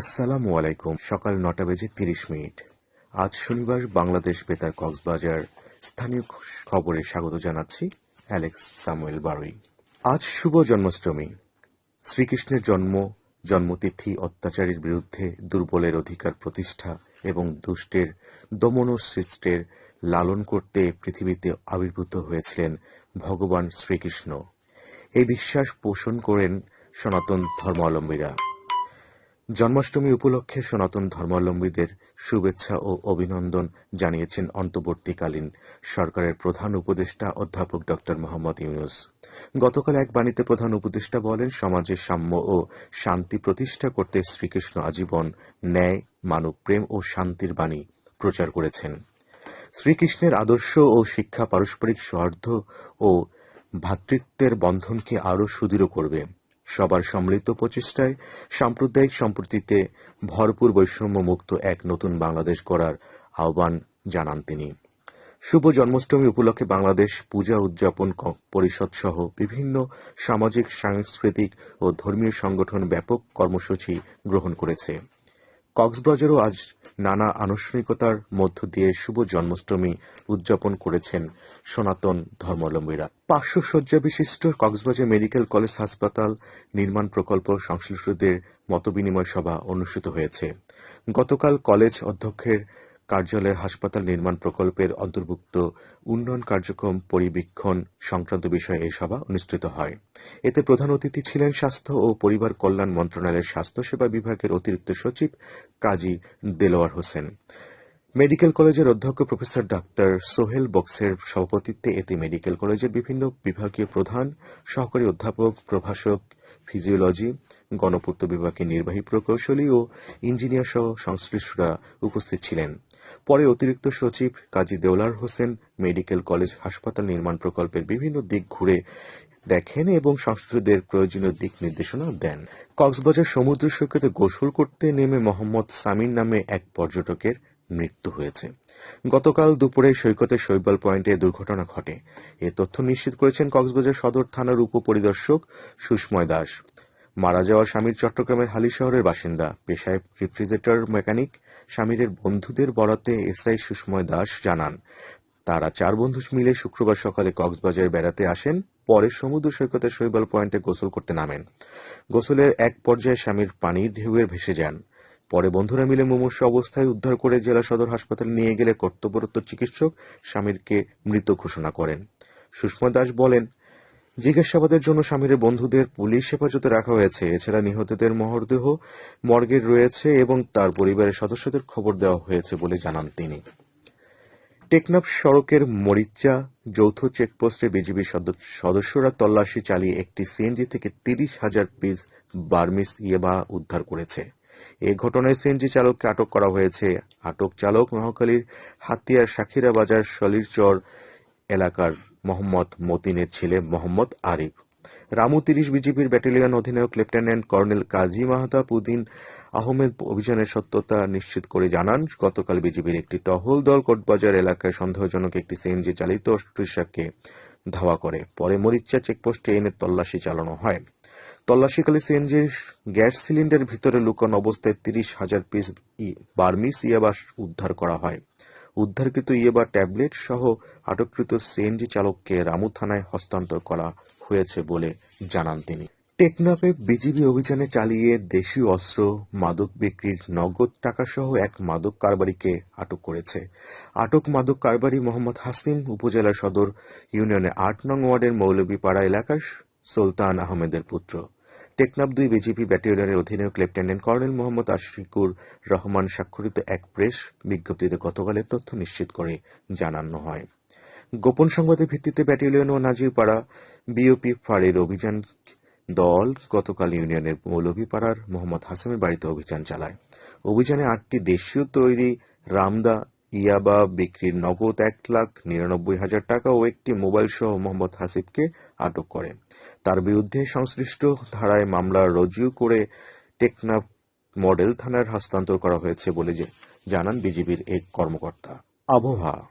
আসসালামু আলাইকুম। সকাল নটা বেজে তিরিশ মিনিট। আজ শনিবার বাংলাদেশ বেতার কক্সবাজার স্থানীয় খবরে স্বাগত জানাচ্ছি অ্যালেক্স সামুয়েল বারুই। আজ শুভ জন্মাষ্টমী। শ্রীকৃষ্ণের জন্ম, জন্মতিথি, অত্যাচারীর বিরুদ্ধে দুর্বলের অধিকার প্রতিষ্ঠা এবং দুষ্টের দমন সৃষ্টের লালন করতে পৃথিবীতে আবির্ভূত হয়েছিলেন ভগবান শ্রীকৃষ্ণ। এই বিশ্বাস পোষণ করেন সনাতন ধর্মাবলম্বীরা। জন্মাষ্টমী উপলক্ষে সনাতন ধর্মাবলম্বীদের শুভেচ্ছা ও অভিনন্দন জানিয়েছেন অন্তর্বর্তীকালীন সরকারের প্রধান উপদেষ্টা অধ্যাপক ড. মোহাম্মদ ইউনুস। গতকাল এক বাণীতে প্রধান উপদেষ্টা বলেন, সমাজে সাম্য ও শান্তি প্রতিষ্ঠা করতে শ্রীকৃষ্ণ আজীবন ন্যায়, মানব প্রেম ও শান্তির বাণী প্রচার করেছেন। শ্রীকৃষ্ণের আদর্শ ও শিক্ষা পারস্পরিক সৌহার্দ্য ও ভ্রাতৃত্বের বন্ধনকে আরও সুদৃঢ় করবে। সবার সম্মিলিত প্রচেষ্টায় সাম্প্রদায়িক সম্প্রীতিতে ভরপুর বৈষম্যমুক্ত এক নতুন বাংলাদেশ করার আহ্বান জানান তিনি। শুভ জন্মাষ্টমী উপলক্ষে বাংলাদেশ পূজা উদযাপন পরিষদ সহ বিভিন্ন সামাজিক, সাংস্কৃতিক ও ধর্মীয় সংগঠন ব্যাপক কর্মসূচি গ্রহণ করেছে। কক্সবাজারও আজ নানা আনুষ্ঠানিকতার মধ্য দিয়ে শুভ জন্মাষ্টমী উদযাপন করেছেন সনাতন ধর্মাবলম্বীরা। পাঁচশো শয্যা বিশিষ্ট কক্সবাজার মেডিকেল কলেজ হাসপাতাল নির্মাণ প্রকল্প সংশ্লিষ্টদের মতবিনিময় সভা অনুষ্ঠিত হয়েছে। গতকাল কলেজ অধ্যক্ষের কার্যালয়ে হাসপাতাল নির্মাণ প্রকল্পের অন্তর্ভুক্ত উন্নয়ন কার্যক্রম পরিবীক্ষণ সংক্রান্ত বিষয়ে এই সভা অনুষ্ঠিত হয়। এতে প্রধান অতিথি ছিলেন স্বাস্থ্য ও পরিবার কল্যাণ মন্ত্রণালয়ের স্বাস্থ্যসেবা বিভাগের অতিরিক্ত সচিব কাজী দেলোয়ার হোসেন। মেডিকেল কলেজের অধ্যক্ষ প্রফেসর ডাক্তার সোহেল বক্সের সভাপতিত্বে এতে মেডিকেল কলেজের বিভিন্ন বিভাগীয় প্রধান, সহকারী অধ্যাপক, প্রভাষক, ফিজিওলজি, গণপূর্ত বিভাগের নির্বাহী প্রকৌশলী ও ইঞ্জিনিয়ার সহ সংশ্লিষ্টরা উপস্থিত ছিলেন। পরে অতিরিক্ত সচিব কাজী দেওলার হোসেন মেডিকেল কলেজ হাসপাতাল নির্মাণ প্রকল্পের বিভিন্ন দিক ঘুরে দেখেন এবং সংশ্লিষ্টদের প্রয়োজনীয় দিক নির্দেশনা দেন। কক্সবাজার সমুদ্র সৈকতে গোসল করতে নেমে মোহাম্মদ সামিন নামে এক পর্যটকের মৃত্যু হয়েছে। গতকাল দুপুরে সৈকতের শৈবাল পয়েন্টে দুর্ঘটনা ঘটে। এ তথ্য নিশ্চিত করেছেন কক্সবাজার সদর থানার উপপরিদর্শক সুষময় দাস। মারা যাওয়া স্বামীর চট্টগ্রামের হালি শহরের বাসিন্দা। পেশায় রেফ্রিজারেটর মেকানিক। স্বামীর বন্ধুদের বরাতে এসআই সুষময় দাস জানান, তারা চার বন্ধু মিলে শুক্রবার সকালে কক্সবাজার বেড়াতে আসেন, পরে সমুদ্র সৈকতের শৈবাল পয়েন্টে গোসল করতে নামেন। গোসলের এক পর্যায়ে স্বামীর পানির ঢেউয়ে ভেসে যান। পরে বন্ধুরা মিলে মুমূর্ষ অবস্থায় উদ্ধার করে জেলা সদর হাসপাতালে নিয়ে গেলে কর্তব্যরত চিকিৎসক স্বামীরকে মৃত ঘোষণা করেন। সুষমা দাস বলেন জিজ্ঞাসাবাদের জন্য স্বামীর বন্ধুদের পুলিশ হেফাজতে রাখা হয়েছে। এছাড়া নিহতদের মরদেহ মর্গের রয়েছে এবং তার পরিবারের সদস্যদের খবর দেওয়া হয়েছে বলে জানান তিনি। টেকনাফ সড়কের মরিচা যৌথ চেকপোস্টে বিজিবি সদস্যরা তল্লাশি চালিয়ে একটি সিএনজি থেকে তিরিশ হাজার পিস বার্মিস ইয়েবা উদ্ধার করেছে। এ ঘটনায় সিএনজি চালককে আটক করা হয়েছে। আটক চালক মহাখালীর হাতিয়ার সাখিরা বাজার সলিরচর এলাকার মোহাম্মদ মতিনের ছেলে মোহাম্মদ আরিফ। রামু তিরিশ বিজেপির ব্যাটালিয়ন অধিনায়ক লেফটেন্যান্ট কর্নেল কাজী মাহতাব উদ্দিন আহমেদ অভিযানের সত্যতা নিশ্চিত করে জানান, গতকাল বিজিবির একটি টহল দল কোটবাজার এলাকায় সন্দেহজনক একটি সিএনজি চালিত অস্ট্রিশাকে ধাওয়া করে। পরে মরিচ্চা চেকপোস্টে এনে তল্লাশি চালানো হয়। তল্লাশিকালে সিএনজির গ্যাস সিলিন্ডারের ভিতরে লুকানো অবস্থায় তিরিশ হাজার পিস বার্মিস ইয়াবা উদ্ধার করা হয়। উদ্ধারকৃত ইয়েবা ট্যাবলেট সহ আটককৃত সিএনজি চালককে রামু থানায় হস্তান্তর করা হয়েছে বলে জানান তিনি। টেকনাফে বিজিবি অভিযানে চালিয়ে দেশীয় অস্ত্র, মাদক বিক্রির নগদ টাকাসহ এক মাদক কারবারিকে আটক করেছে। আটক মাদক কারবারি মোহাম্মদ হাসিম উপজেলা সদর ইউনিয়নের আট নং ওয়ার্ডের মৌলভীপাড়া এলাকার সুলতান আহমেদের পুত্র। টেকনাফ দুই বিজিপি ব্যাটালিয়নের অধিনায়ক লেফটেন্যান্ট কর্নেল মোহাম্মদ আশিকুর রহমান স্বাক্ষরিত এক প্রেস বিজ্ঞপ্তিতে গতকালের তথ্য নিশ্চিত করে জানানো হয়। গোপন সংবাদের ভিত্তিতে ব্যাটালিয়ন ও নাজিরপাড়া বিওপি ফাঁড়ির অভিযান দল গতকাল ইউনিয়নের মৌলভীপাড়ার মোহাম্মদ হাসামের বাড়িতে অভিযান চালায়। অভিযানে আটটি দেশীয় তৈরি রামদা ইয়াবা বিক্রির নগদ এক লাখ নিরানব্বই হাজার টাকা ও একটি মোবাইল সহ মোহাম্মদ হাসিবকে আটক করে। তার বিরুদ্ধে সংশ্লিষ্ট ধারায় মামলা রুজু করে টেকনাফ মডেল থানার হস্তান্তর করা হয়েছে বলে জানান বিজিবির এক কর্মকর্তা। আবহাওয়া।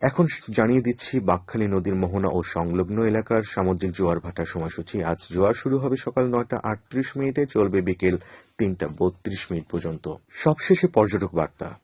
এখন জানিয়ে দিচ্ছি, বাকখালী নদীর মোহনা ও সংলগ্ন এলাকার সামুদ্রিক জোয়ার ভাটার সময়সূচি। আজ জোয়ার শুরু হবে সকাল নয়টা আটত্রিশ মিনিটে, চলবে বিকেল তিনটা বত্রিশ মিনিট পর্যন্ত। সবশেষে পর্যটক বার্তা।